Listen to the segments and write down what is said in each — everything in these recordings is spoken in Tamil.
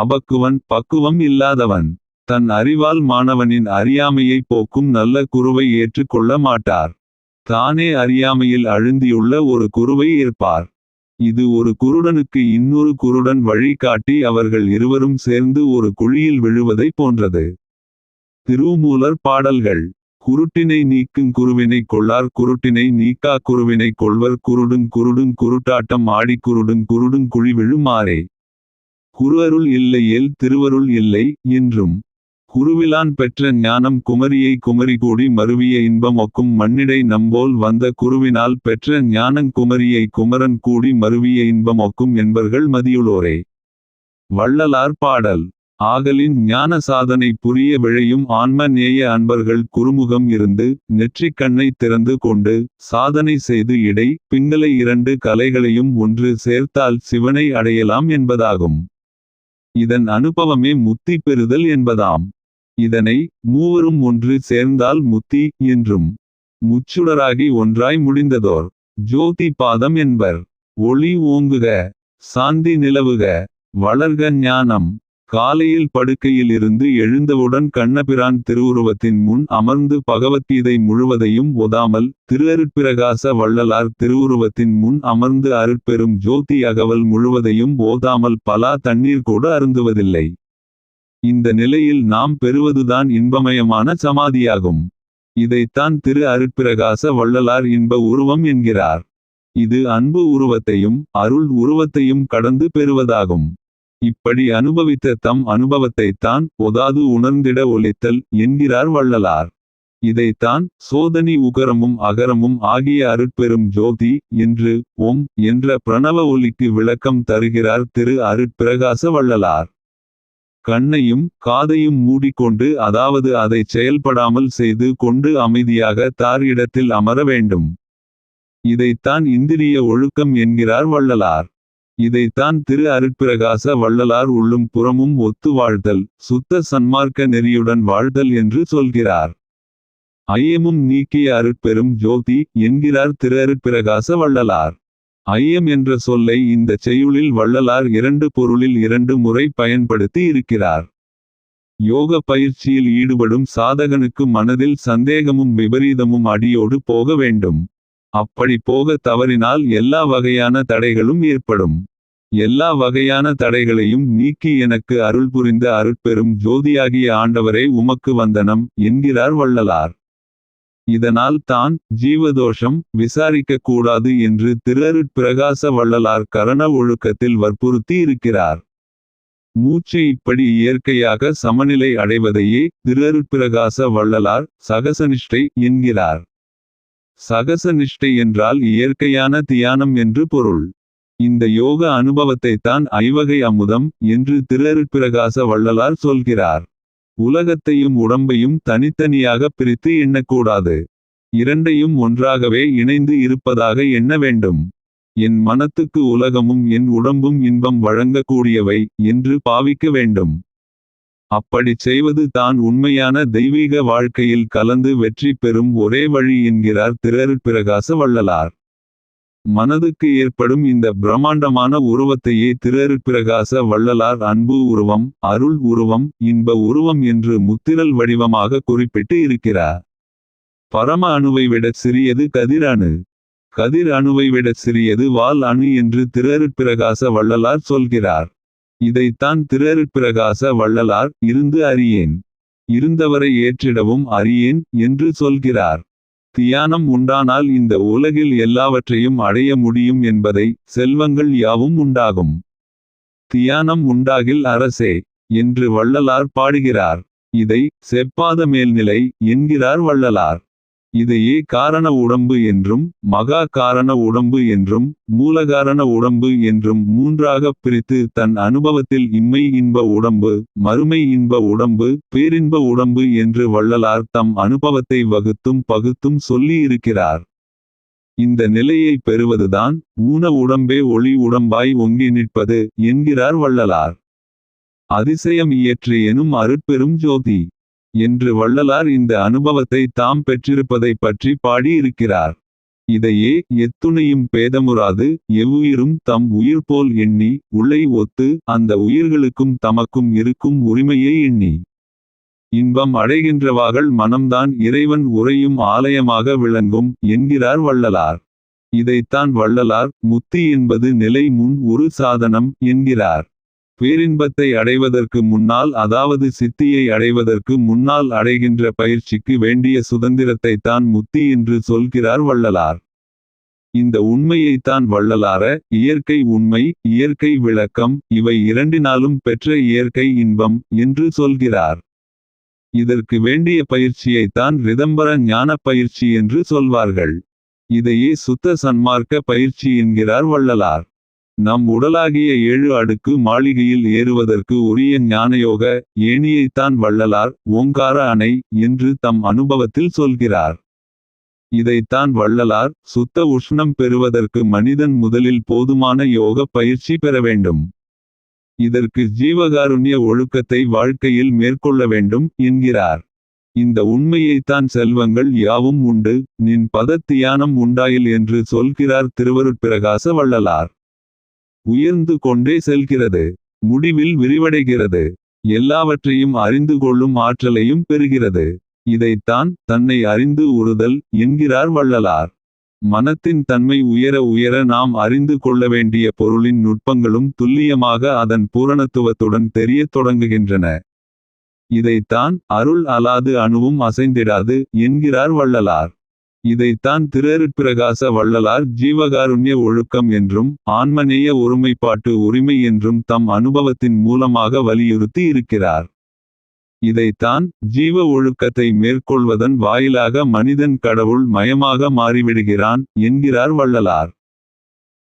அபக்குவன் பக்குவம் இல்லாதவன். தன் அறிவால் மாணவனின் அறியாமையை போக்கும் நல்ல குருவை ஏற்றுக்கொள்ள மாட்டார். தானே அறியாமையில் அழுந்தியுள்ள ஒரு குருவை இருப்பார் இது ஒரு குருடனுக்கு இன்னொரு குருடன் வழிகாட்டி அவர்கள் இருவரும் சேர்ந்து ஒரு குழியில் விழுவதை போன்றது. திருமூலர் பாடல்கள். குருட்டினை நீக்கும் குருவினை கொள்ளார் குருட்டினை நீக்கா குருவினை கொள்வர் குருடுங் குருடுங் குருட்டாட்டம் ஆடி குருடுங் குருடுங் குழி விழுமாறே குருவருள் இல்லையேல் திருவருள் இல்லை என்றும் குருவிலான் பெற்ற ஞானம் குமரியை குமரி கூடி மருவிய இன்பம் ஒக்கும் மண்ணிடை நம்போல் வந்த குருவினால் பெற்ற ஞானங் குமரியை குமரன் கூடி மருவிய இன்பம் ஒக்கும் என்பர்கள் மதியுளோரே. வள்ளலார் பாடல் ஆகலின் ஞான சாதனை புரிய விழையும் ஆன்ம நேய அன்பர்கள் குருமுகம் இருந்து நெற்றிக் கண்ணை திறந்து கொண்டு சாதனை செய்து இடை பிங்களை இரண்டு கலைகளையும் ஒன்று சேர்த்தால் சிவனை அடையலாம் என்பதாகும். இதன் அனுபவமே முத்தி பெறுதல் என்பதாம். இதனை மூவரும் ஒன்று சேர்ந்தால் முத்தி என்றும் முச்சுடராகி ஒன்றாய் முடிந்ததோர். ஜோதி பாதம் என்பர். ஒளி ஓங்குக. சாந்தி நிலவுக. வளர்க ஞானம். காலையில் படுக்கையில் இருந்து எழுந்தவுடன் கண்ணபிரான் திருவுருவத்தின் முன் அமர்ந்து பகவத்கீதை முழுவதையும் ஒதாமல் திருஅருட்பிரகாச வள்ளலார் திருவுருவத்தின் முன் அமர்ந்து அருட்பெரும் ஜோதி அகவல் முழுவதையும் ஓதாமல் பலா தண்ணீர் கூட அருந்துவதில்லை. இந்த நிலையில் நாம் பெறுவதுதான் இன்பமயமான சமாதியாகும். இதைத்தான் திரு அருட்பிரகாச வள்ளலார் இன்ப உருவம் என்கிறார். இது அன்பு உருவத்தையும் அருள் உருவத்தையும் கடந்து பெறுவதாகும். இப்படி அனுபவித்த தம் அனுபவத்தைத்தான் ஒதாது உணர்ந்திட ஒலித்தல் என்கிறார் வள்ளலார். இதைத்தான் சோதனி உகரமும் அகரமும் ஆகிய அருட்பெரும் ஜோதி என்று ஓம் என்ற பிரணவ ஒலிக்கு விளக்கம் தருகிறார் திரு அருட்பிரகாச வள்ளலார். கண்ணையும் காதையும் மூடிக்கொண்டு அதாவது அதை செயல்படாமல் செய்து கொண்டு அமைதியாக தார் இடத்தில் அமர வேண்டும். இதைத்தான் இந்திரிய ஒழுக்கம் என்கிறார் வள்ளலார். இதைத்தான் திரு அருட்பிரகாச வள்ளலார் உள்ளும் புறமும் ஒத்து வாழ்தல் சுத்த சன்மார்க்க நெறியுடன் வாழ்தல் என்று சொல்கிறார். ஐயமும் நீக்கிய அருட்பெரும் ஜோதி என்கிறார் திரு அருட்பிரகாச வள்ளலார். ஐயம் என்ற சொல்லை இந்த செய்யுளில் வள்ளலார் இரண்டு பொருளில் இரண்டு முறை பயன்படுத்தி இருக்கிறார். யோக பயிற்சியில் ஈடுபடும் சாதகனுக்கு மனதில் சந்தேகமும் விபரீதமும் அடியோடு போக வேண்டும். அப்படி போக தவறினால் எல்லா வகையான தடைகளும் ஏற்படும். எல்லா வகையான தடைகளையும் நீக்கி எனக்கு அருள் புரிந்த அருட்பெரும் ஜோதியாகிய ஆண்டவரே உமக்கு வந்தனம் என்கிறார் வள்ளலார். இதனால் தான் ஜீவதோஷம் விசாரிக்க கூடாது என்று திருஅருட்பிரகாச வள்ளலார் கரண ஒழுக்கத்தில் வற்புறுத்தி இருக்கிறார். மூச்சு இப்படி இயற்கையாக சமநிலை அடைவதையே திருஅருட்பிரகாச வள்ளலார் சகசனிஷ்டை என்கிறார். சகச நிஷ்டை என்றால் இயற்கையான தியானம் என்று பொருள். இந்த யோக அனுபவத்தைத்தான் ஐவகை அமுதம் என்று திருப்பிரகாச வள்ளலார் சொல்கிறார். உலகத்தையும் உடம்பையும் தனித்தனியாக பிரித்து எண்ணக்கூடாது. இரண்டையும் ஒன்றாகவே இணைந்து இருப்பதாக எண்ண வேண்டும். என் மனத்துக்கு உலகமும் என் உடம்பும் இன்பம் வழங்கக்கூடியவை என்று பாவிக்க வேண்டும். அப்படிச் செய்வது தான் உண்மையான தெய்வீக வாழ்க்கையில் கலந்து வெற்றி பெறும் ஒரே வழி என்கிறார் பிரகாச வள்ளலார். மனதுக்கு ஏற்படும் இந்த பிரம்மாண்டமான உருவத்தையே பிரகாச வள்ளலார் அன்பு உருவம் அருள் உருவம் இன்ப உருவம் என்று முத்திரல் வடிவமாக குறிப்பிட்டு இருக்கிறார். பரம அணுவை விட சிறியது கதிர் அணு. கதிர் அணுவை விட சிறியது வால் அணு என்று பிரகாச வள்ளலார் சொல்கிறார். இதைத்தான் திருஅருட்பிரகாச வள்ளலார் இருந்து அறியேன். இருந்தவரை ஏற்றிடவும் அறியேன் என்று சொல்கிறார். தியானம் உண்டானால் இந்த உலகில் எல்லாவற்றையும் அடைய முடியும் என்பதை செல்வங்கள் யாவும் உண்டாகும். தியானம் உண்டாகில் அரசே என்று வள்ளலார் பாடுகிறார். இதை செப்பாத மேல்நிலை என்கிறார் வள்ளலார். இதையே காரண உடம்பு என்றும் மகா காரண உடம்பு என்றும் மூலகாரண உடம்பு என்றும் மூன்றாகப் பிரித்து தன் அனுபவத்தில் இம்மை இன்ப உடம்பு மறுமை இன்ப உடம்பு பேரின்ப உடம்பு என்று வள்ளலார் தம் அனுபவத்தை வகுத்தும் பகுத்தும் சொல்லியிருக்கிறார் இந்த நிலையை பெறுவதுதான் ஊன உடம்பே ஒளி உடம்பாய் ஒங்கி நிற்பது என்கிறார் வள்ளலார். அதிசயம் இயற்று எனும் அருட்பெரும் ஜோதி. என்று வள்ளலார் இந்த அனுபவத்தை தாம் பெற்றிருப்பதை பற்றி பாடியிருக்கிறார். இதையே எத்துணையும் பேதமுறாது எவ்வுயிரும் தம் உயிர் போல் எண்ணி உள்ளை ஒத்து அந்த உயிர்களுக்கும் தமக்கும் இருக்கும் உரிமையை எண்ணி. இன்பம் அடைகின்றவாகள் மனம்தான் இறைவன் உறையும் ஆலயமாக விளங்கும் என்கிறார் வள்ளலார். இதைத்தான் வள்ளலார் முத்தி என்பது நிலை முன் ஒரு சாதனம் என்கிறார். பேரின்பத்தை அடைவதற்கு முன்னால் அதாவது சித்தியை அடைவதற்கு முன்னால் அடைகின்ற பயிற்சிக்கு வேண்டிய சுதந்திரத்தை தான் முத்தி என்று சொல்கிறார் வள்ளலார். இந்த உண்மையைத்தான் வள்ளலார இயற்கை உண்மை இயற்கை விளக்கம் இவை இரண்டினாலும் பெற்ற இயற்கை இன்பம் என்று சொல்கிறார். இதற்கு வேண்டிய பயிற்சியைத்தான் ரிதம்பர ஞான பயிற்சி என்று சொல்வார்கள். இதையே சுத்த சன்மார்க்க பயிற்சி என்கிறார் வள்ளலார். நம் உடலாகிய ஏழு அடுக்கு மாளிகையில் ஏறுவதற்கு உரிய ஞானயோக ஏணியைத்தான் வள்ளலார் ஓங்கார அணை என்று தம் அனுபவத்தில் சொல்கிறார். இதைத்தான் வள்ளலார் சுத்த உஷ்ணம் பெறுவதற்கு மனிதன் முதலில் போதுமான யோக பயிற்சி பெற வேண்டும். இதற்கு ஜீவகாருண்ய ஒழுக்கத்தை வாழ்க்கையில் மேற்கொள்ள வேண்டும் என்கிறார். இந்த உண்மையைத்தான் செல்வங்கள் யாவும் உண்டு நின் பதத்தியானம் உண்டாயில் என்று சொல்கிறார் திருவருட்பிரகாச வள்ளலார். உயர்ந்து கொண்டே செல்கிறது. முடிவில் விரிவடைகிறது. எல்லாவற்றையும் அறிந்து கொள்ளும் ஆற்றலையும் பெறுகிறது. இதைத்தான் தன்னை அறிந்து உறுதல் என்கிறார் வள்ளலார். மனத்தின் தன்மை உயர உயர நாம் அறிந்து கொள்ள வேண்டிய பொருளின் நுட்பங்களும் துல்லியமாக அதன் பூரணத்துவத்துடன் தெரியத் தொடங்குகின்றன. இதைத்தான் அருள் அலாது அணுவும் அசைந்திடாது என்கிறார் வள்ளலார். இதைத்தான் திருஅருட்பிரகாச வள்ளலார் ஜீவகாருண்ய ஒழுக்கம் என்றும் ஆன்மநேய ஒருமைப்பாட்டு உரிமை என்றும் தம் அனுபவத்தின் மூலமாக வலியுறுத்தி இருக்கிறார். இதைத்தான் ஜீவ ஒழுக்கத்தை மேற்கொள்வதன் வாயிலாக மனிதன் கடவுள் மயமாக மாறிவிடுகிறான் என்கிறார் வள்ளலார்.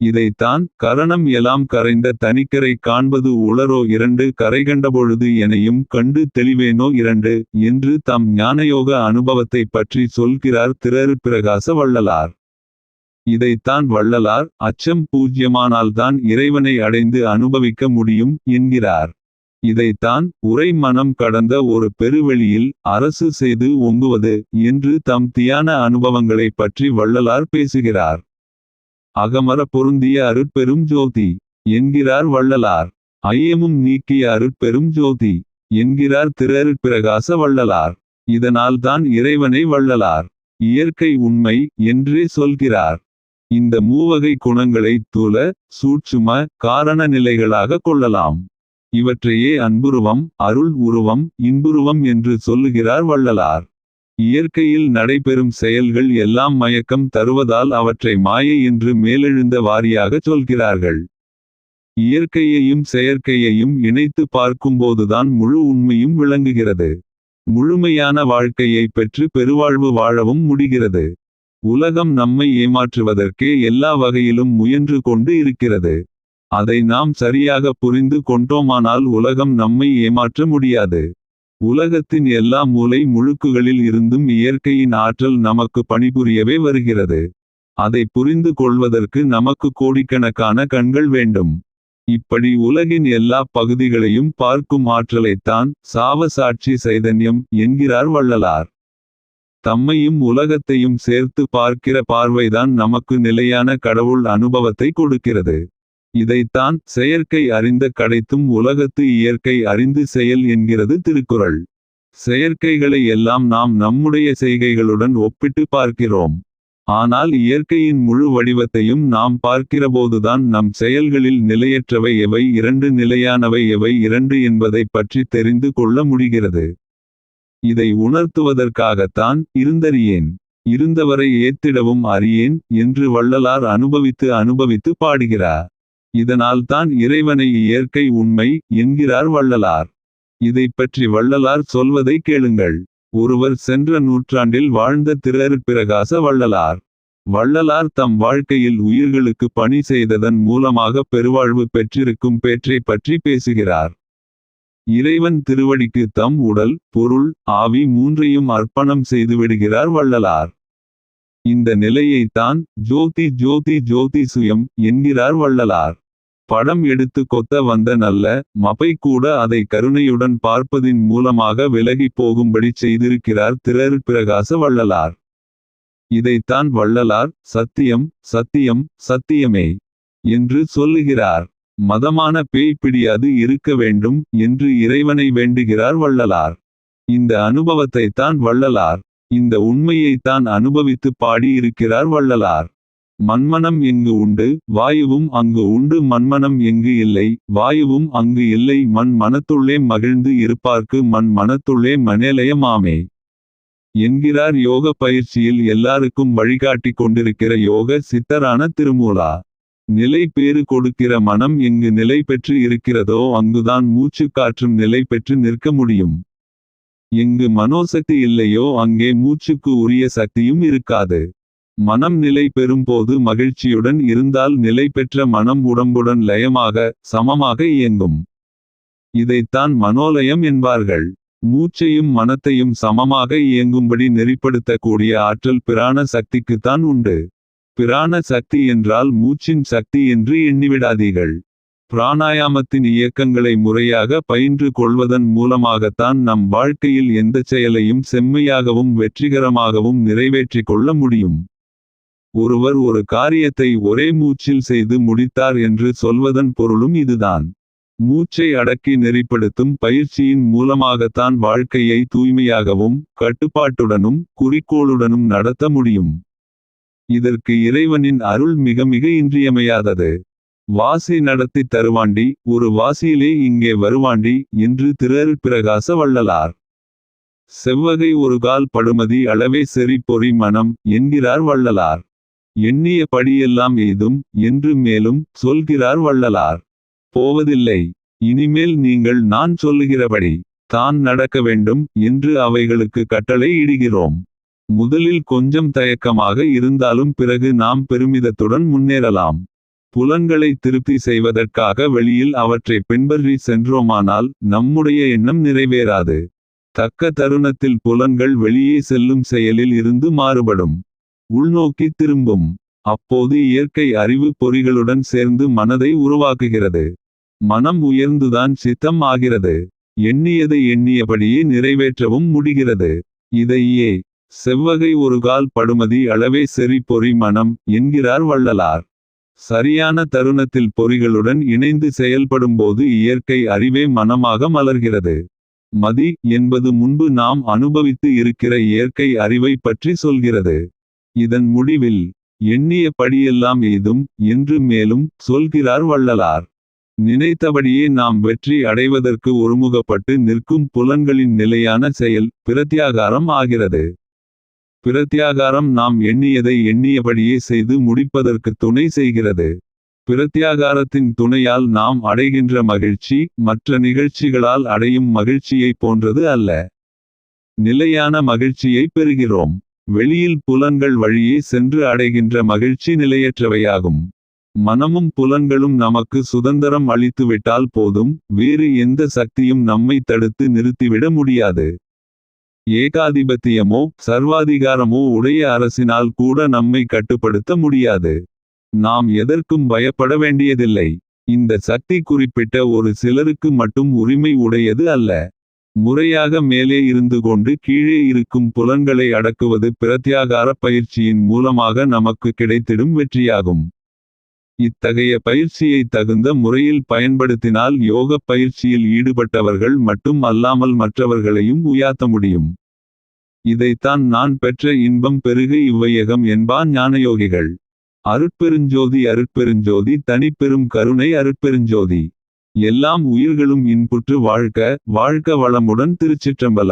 இதைத்தான் கரணம் எலாம் கரைந்த தனிக்கரை காண்பது உளரோ இரண்டு கரை கண்டபொழுது எனையும் கண்டு தெளிவேனோ இரண்டு என்று தம் ஞானயோக அனுபவத்தை பற்றி சொல்கிறார் திருஅருட்பிரகாச வள்ளலார். இதைத்தான் வள்ளலார் அச்சம் பூஜ்யமானால்தான் இறைவனை அடைந்து அனுபவிக்க முடியும் என்கிறார். இதைத்தான் உரை மனம் கடந்த ஒரு பெருவெளியில் அரசு செய்து ஒங்குவது என்று தம் தியான அனுபவங்களைப் பற்றி வள்ளலார் பேசுகிறார். அகமர பொருந்திய அருட்பெரும் ஜோதி என்கிறார் வள்ளலார். ஐயமும் நீக்கிய அருட்பெரும் ஜோதி என்கிறார் திருஅருட்பிரகாச வள்ளலார். இதனால்தான் இறைவனை வள்ளலார். இயற்கை உண்மை என்றே சொல்கிறார். இந்த மூவகை குணங்களை தூல சூட்சும காரண நிலைகளாக கொள்ளலாம். இவற்றையே அன்புருவம் அருள் உருவம் இன்புருவம் என்று சொல்லுகிறார் வள்ளலார். இயற்கையில் நடைபெறும் செயல்கள் எல்லாம் மயக்கம் தருவதால் அவற்றை மாயை என்று மேலெழுந்த வாரியாக சொல்கிறார்கள். இயற்கையையும் செயற்கையையும் இணைத்து பார்க்கும்போதுதான் முழு உண்மையும் விளங்குகிறது. முழுமையான வாழ்க்கையை பெற்று பெருவாழ்வு வாழவும் முடிகிறது. உலகம் நம்மை ஏமாற்றுவதற்கே எல்லா வகையிலும் முயன்று கொண்டு இருக்கிறது. அதை நாம் சரியாக புரிந்து கொண்டோமானால் உலகம் நம்மை ஏமாற்ற முடியாது. உலகத்தின் எல்லா மூலை முழுக்குகளில் இருந்தும் இயற்கையின் ஆற்றல் நமக்கு பணிபுரியவே வருகிறது. அதை புரிந்து கொள்வதற்கு நமக்கு கோடிக்கணக்கான கண்கள் வேண்டும். இப்படி உலகின் எல்லா பகுதிகளையும் பார்க்கும் ஆற்றலைத்தான் சாவ சாட்சி சைதன்யம் என்கிறார் வள்ளலார். தம்மையும் உலகத்தையும் சேர்த்து பார்க்கிற பார்வைதான் நமக்கு நிலையான கடவுள் அனுபவத்தை கொடுக்கிறது. இதைத்தான் செயற்கை அறிந்த கடைத்தும் உலகத்து இயற்கை அறிந்து செயல் என்கிறது திருக்குறள். செயற்கைகளை எல்லாம் நாம் நம்முடைய செய்கைகளுடன் ஒப்பிட்டு பார்க்கிறோம். ஆனால் இயற்கையின் முழு வடிவத்தையும் நாம் பார்க்கிறபோதுதான் நம் செயல்களில் நிலையற்றவை எவை இரண்டு நிலையானவை எவை இரண்டு என்பதை பற்றி தெரிந்து கொள்ள முடிகிறது. இதை உணர்த்துவதற்காகத்தான் இருந்தறியேன். இருந்தவரை ஏத்திடவும் அறியேன் என்று வள்ளலார் அனுபவித்து அனுபவித்து பாடுகிறார். இதனால்தான் இறைவனை இயற்கை உண்மை என்கிறார் வள்ளலார். இதை பற்றி வள்ளலார் சொல்வதை கேளுங்கள். ஒருவர் சென்ற நூற்றாண்டில் வாழ்ந்த திருஅருட்பிரகாச வள்ளலார். வள்ளலார் தம் வாழ்க்கையில் உயிர்களுக்கு பணி செய்ததன் மூலமாக பெருவாழ்வு பெற்றிருக்கும் பேற்றை பற்றி பேசுகிறார். இறைவன் திருவடிக்கு தம் உடல் பொருள் ஆவி மூன்றையும் அர்ப்பணம் செய்துவிடுகிறார் வள்ளலார். இந்த நிலையைத்தான் ஜோதி ஜோதி ஜோதி சுயம் என்கிறார் வள்ளலார். படம் எடுத்து கொத்த வந்த நல்ல மபை கூட அதை கருணையுடன் பார்ப்பதின் மூலமாக விலகி போகும்படி செய்திருக்கிறார் திருஅருட்பிரகாச வள்ளலார். இதைத்தான் வள்ளலார் சத்தியம் சத்தியம் சத்தியமே என்று சொல்லுகிறார். மதமான பேய் பிடியாது இருக்க வேண்டும் என்று இறைவனை வேண்டுகிறார் வள்ளலார். இந்த அனுபவத்தைத்தான் வள்ளலார் இந்த உண்மையைத்தான் அனுபவித்து பாடியிருக்கிறார் வள்ளலார். மன்மனம் எங்கு உண்டு? வாயுவும் அங்கு உண்டு. மன்மனம் எங்கு இல்லை? வாயுவும் அங்கு இல்லை. மண் மனத்துள்ளே மகிழ்ந்து இருப்பார்க்கு. மண் மனத்துள்ளே மனேலயமாமே என்கிறார் யோக பயிற்சியில் எல்லாருக்கும் வழிகாட்டிக் கொண்டிருக்கிற யோக சித்தரான திருமூலா. நிலை பேறு கொடுக்கிற மனம் எங்கு நிலை பெற்று இருக்கிறதோ அங்குதான் மூச்சு காற்றும் நிலை பெற்று நிற்க முடியும். எங்கு மனோசக்தி இல்லையோ அங்கே மூச்சுக்கு உரிய சக்தியும் இருக்காது. மனம் நிலை பெறும்போது மகிழ்ச்சியுடன் இருந்தால் நிலை பெற்ற மனம் உடம்புடன் லயமாக சமமாக இயங்கும். இதைத்தான் மனோலயம் என்பார்கள். மூச்சையும் மனத்தையும் சமமாக இயங்கும்படி நெறிப்படுத்தக்கூடிய ஆற்றல் பிராண சக்திக்குத்தான் உண்டு. பிராண சக்தி என்றால் மூச்சின் சக்தி என்று எண்ணிவிடாதீர்கள். பிராணாயாமத்தின் இயக்கங்களை முறையாக பயின்று கொள்வதன் மூலமாகத்தான் நம் வாழ்க்கையில் எந்த செயலையும் செம்மையாகவும் வெற்றிகரமாகவும் நிறைவேற்றிக் கொள்ள முடியும். ஒருவர் ஒரு காரியத்தை ஒரே மூச்சில் செய்து முடித்தார் என்று சொல்வதன் பொருளும் இதுதான். மூச்சை அடக்கி நெறிப்படுத்தும் பயிற்சியின் மூலமாகத்தான் வாழ்க்கையை தூய்மையாகவும் கட்டுப்பாட்டுடனும் குறிக்கோளுடனும் நடத்த முடியும். இதற்கு இறைவனின் அருள் மிக மிக இன்றியமையாதது. வாசி நடத்தி தருவாண்டி ஒரு வாசியிலே இங்கே வருவாண்டி என்று திரள் பிரகாச வள்ளலார் செவ்வகை ஒரு கால் படுமதி அளவே செறி பொறி மனம் என்கிறார் வள்ளலார். எண்ணிய படியெல்லாம் எய்தும் என்று மேலும் சொல்கிறார் வள்ளலார். போவதில்லை இனிமேல் நீங்கள் நான் சொல்லுகிறபடி தான் நடக்க வேண்டும் என்று அவைகளுக்கு கட்டளை இடுகிறோம். முதலில் கொஞ்சம் தயக்கமாக இருந்தாலும் பிறகு நாம் பெருமிதத்துடன் முன்னேறலாம். புலன்களை திருப்தி செய்வதற்காக வெளியில் அவற்றை பின்பற்றி சென்றோமானால் நம்முடைய எண்ணம் நிறைவேறாது. தக்க தருணத்தில் புலன்கள் வெளியே செல்லும் செயலில் இருந்து மாறுபடும். உள்நோக்கி திரும்பும். அப்போது இயற்கை அறிவு பொறிகளுடன் சேர்ந்து மனதை உருவாக்குகிறது. மனம் உயர்ந்துதான் சித்தம் ஆகிறது. எண்ணியதை எண்ணியபடியே நிறைவேற்றவும் முடிகிறது. இதையே செவ்வகை ஒரு கால் படுமதி அளவே செறி பொறி மனம் என்கிறார் வள்ளலார். சரியான தருணத்தில் பொறிகளுடன் இணைந்து செயல்படும்போது இயற்கை அறிவே மனமாக மலர்கிறது. மதி என்பது முன்பு நாம் அனுபவித்து இருக்கிற இயற்கை அறிவை பற்றி சொல்கிறது. இதன் முடிவில் எண்ணிய படியெல்லாம் எய்தும் என்று மேலும் சொல்கிறார் வள்ளலார். நினைத்தபடியே நாம் வெற்றி அடைவதற்கு ஒருமுகப்பட்டு நிற்கும் புலன்களின் நிலையான செயல் பிரத்யாகாரம் ஆகிறது. பிரத்யாகாரம் நாம் எண்ணியதை எண்ணியபடியே செய்து முடிப்பதற்கு துணை செய்கிறது. பிரத்யாகாரத்தின் துணையால் நாம் அடைகின்ற மகிழ்ச்சி மற்ற நிகழ்ச்சிகளால் அடையும் மகிழ்ச்சியைப் போன்றது அல்ல. நிலையான மகிழ்ச்சியை பெறுகிறோம். வெளியில் புலன்கள் வழியே சென்று அடைகின்ற மகிழ்ச்சி நிலையற்றவையாகும். மனமும் புலன்களும் நமக்கு சுதந்திரம் அளித்துவிட்டால் போதும் வேறு எந்த சக்தியும் நம்மை தடுத்து நிறுத்திவிட முடியாது. ஏகாதிபத்தியமோ சர்வாதிகாரமோ உடைய அரசினால் கூட நம்மை கட்டுப்படுத்த முடியாது. நாம் எதற்கும் பயப்பட வேண்டியதில்லை. இந்த சக்தி குறிப்பிட்ட ஒரு சிலருக்கு மட்டும் உரிமை உடையது அல்ல. முறையாக மேலே இருந்து கொண்டு கீழே இருக்கும் புலன்களை அடக்குவது பிரத்யாகார பயிற்சியின் மூலமாக நமக்கு கிடைத்திடும் வெற்றியாகும். இத்தகைய பயிற்சியை தகுந்த முறையில் பயன்படுத்தினால் யோக பயிற்சியில் ஈடுபட்டவர்கள் மட்டும் அல்லாமல் மற்றவர்களையும் உயாத்த முடியும். இதைத்தான் நான் பெற்ற இன்பம் பெருக இவ்வையகம் என்பான் ஞானயோகிகள். அருட்பெருஞ்சோதி அருட்பெருஞ்சோதி தனிப்பெரும் கருணை அருட்பெருஞ்சோதி. எல்லாம் உயிர்களும் இன்புற்று வாழ்க வாழ்க வளமுடன் திருச்சிற்றம்பலம்.